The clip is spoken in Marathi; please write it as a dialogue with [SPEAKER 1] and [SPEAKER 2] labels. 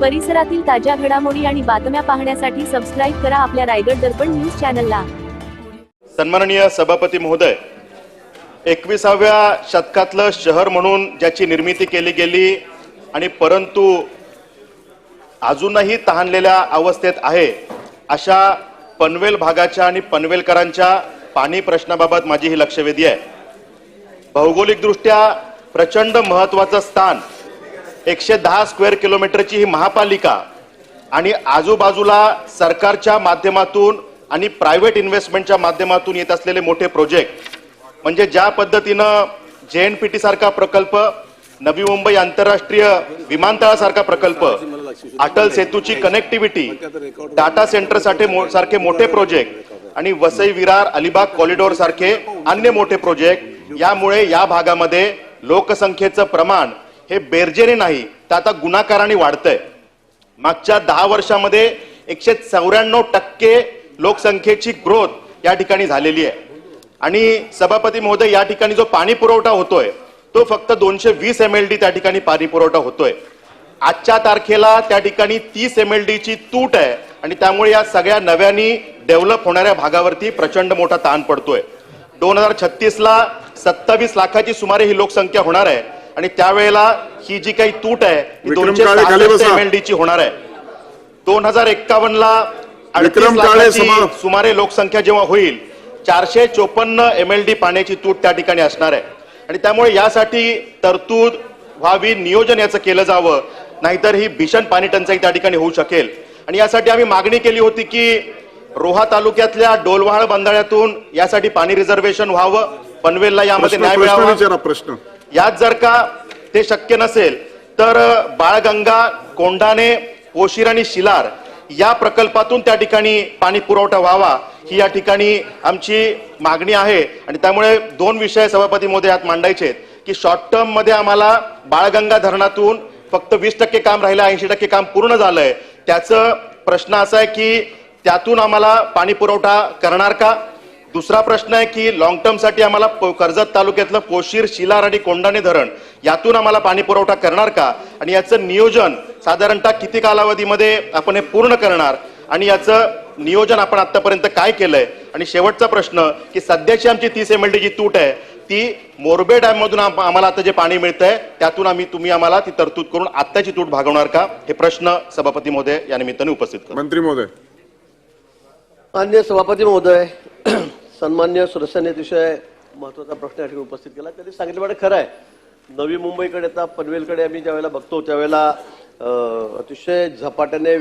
[SPEAKER 1] परिसरातील ताज्या घडामोडी आणि बातम्या पाहण्यासाठी सबस्क्राईब करा आपल्या रायगड दर्पण न्यूज चॅनलला.
[SPEAKER 2] सन्माननीय सभापती महोदय एकविसाव्या शतकातलं शहर म्हणून ज्याची निर्मिती केली गेली आणि परंतु अजूनही तहानलेल्या अवस्थेत आहे अशा पनवेल भागाच्या आणि पनवेलकरांच्या पाणी प्रश्नाबाबत माझी ही लक्षवेधी आहे. भौगोलिकदृष्ट्या प्रचंड महत्वाचं स्थान एकशे दहा स्क्वेअर किलोमीटरची ही महापालिका आणि आजूबाजूला सरकारच्या माध्यमातून आणि प्रायव्हेट इन्व्हेस्टमेंटच्या माध्यमातून येत असलेले मोठे प्रोजेक्ट म्हणजे ज्या पद्धतीनं जे एन पी टी सारखा प्रकल्प नवी मुंबई आंतरराष्ट्रीय विमानतळासारखा प्रकल्प अटल सेतूची कनेक्टिव्हिटी डाटा सेंटरसाठी मो- सारखे मोठे प्रोजेक्ट आणि वसई विरार अलिबाग कॉरिडॉर सारखे अन्य मोठे प्रोजेक्ट यामुळे या भागामध्ये लोकसंख्येचं प्रमाण हे बेरजेने नाही तर आता गुणाकाराने वाढतंय. मागच्या दहा वर्षामध्ये एकशे चौऱ्याण्णव टक्के लोकसंख्येची ग्रोथ या ठिकाणी झालेली आहे. आणि सभापती महोदय या ठिकाणी जो पाणी पुरवठा होतोय तो फक्त दोनशे वीस एम एल डी त्या ठिकाणी पाणी पुरवठा होतोय. आजच्या तारखेला त्या ठिकाणी तीस एम एल डीची तूट आहे आणि त्यामुळे या सगळ्या नव्यानी डेव्हलप होणाऱ्या भागावरती प्रचंड मोठा ताण पडतोय. दोन हजार छत्तीसला सत्तावीस लाखाची सुमारे ही लोकसंख्या होणार आहे. आणि त्यावेळेला ही जी काही तूट आहे ती
[SPEAKER 3] विक्रम
[SPEAKER 2] दोनशे
[SPEAKER 3] काळे खाली बसा.
[SPEAKER 2] एम एल डी ची होणार आहे. दोन हजार एक्कावन्न ला अडतीस
[SPEAKER 3] विक्रम काळे
[SPEAKER 2] लाखाची
[SPEAKER 3] सभा-
[SPEAKER 2] सुमारे लोकसंख्या जेव्हा होईल चारशे चोपन्न एम एल डी पाण्याची तूट त्या ठिकाणी असणार आहे. आणि त्यामुळे यासाठी तरतूद व्हावी नियोजन याचं केलं जावं नाहीतर ही भीषण पाणी टंचाई त्या ठिकाणी होऊ शकेल. आणि यासाठी आम्ही मागणी केली होती की रोहा तालुक्यातल्या डोलवाळ बंधाऱ्यातून यासाठी पाणी रिझर्वेशन व्हावं पनवेलला यामध्ये न्याय मिळावा.
[SPEAKER 3] प्रश्न.
[SPEAKER 2] यात जर का ते शक्य नसेल तर बाळगंगा कोंढाणे कोशीर आणि शिलार या प्रकल्पातून त्या ठिकाणी पाणी पुरवठा व्हावा ही या ठिकाणी आमची मागणी आहे. आणि त्यामुळे दोन विषय सभापती मोदी यात मांडायचे आहेत की शॉर्ट टर्ममध्ये आम्हाला बाळगंगा धरणातून फक्त वीस टक्के काम राहिलं ऐंशी टक्के काम पूर्ण झालंय. त्याचं प्रश्न असा आहे की त्यातून आम्हाला पाणी पुरवठा करणार का? दुसरा प्रश्न आहे की लॉंग टर्मसाठी आम्हाला कर्जत तालुक्यातलं पोशीर शिलार आणि कोंडाणे धरण यातून आम्हाला पाणी पुरवठा करणार का? आणि याचं नियोजन साधारणतः किती कालावधीमध्ये आपण हे पूर्ण करणार? आणि याचं नियोजन आपण आतापर्यंत काय केलंय? आणि शेवटचा प्रश्न की सध्याची आमची तीस एम एल डी जी तूट आहे ती मोरबे डॅम मधून आम- आम्हाला आता जे पाणी मिळतंय त्यातून आम्ही तुम्ही आम्हाला ती तरतूद करून आत्ताची तूट भागवणार का? हे प्रश्न सभापती महोदय या निमित्ताने उपस्थित
[SPEAKER 3] मंत्री महोदय.
[SPEAKER 4] मान्य सभापती महोदय सन्मान्य सदस्यांनी अतिशय महत्त्वाचा प्रश्न या ठिकाणी उपस्थित केला. त्यांनी सांगितल्याप्रमाणे खरं आहे. नवी मुंबईकडे आता पनवेलकडे आम्ही ज्यावेळेला बघतो त्यावेळेला अतिशय झपाट्याने